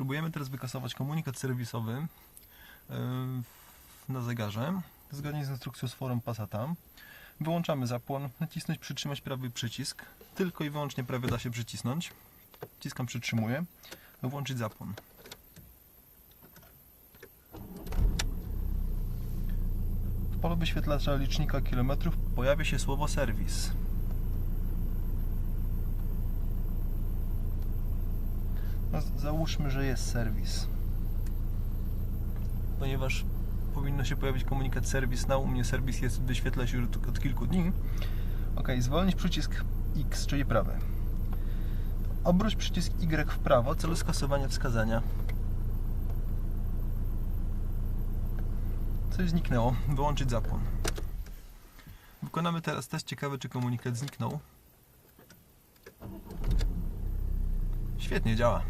Spróbujemy teraz wykasować komunikat serwisowy yy, na zegarze, zgodnie z instrukcją z forum Passata. Wyłączamy zapłon, nacisnąć, przytrzymać prawy przycisk. Tylko i wyłącznie prawy da się przycisnąć. Wciskam, przytrzymuję. Włączyć zapłon. W polu wyświetlacza licznika kilometrów pojawia się słowo serwis. No, załóżmy, że jest serwis. Ponieważ powinno się pojawić komunikat serwis na u mnie serwis jest wyświetla się już od kilku dni. Ok, zwolnić przycisk X, czyli prawy. Obróć przycisk Y w prawo w celu skasowania wskazania. Coś zniknęło. Wyłączyć zapłon. Wykonamy teraz test ciekawy, czy komunikat zniknął. Świetnie działa.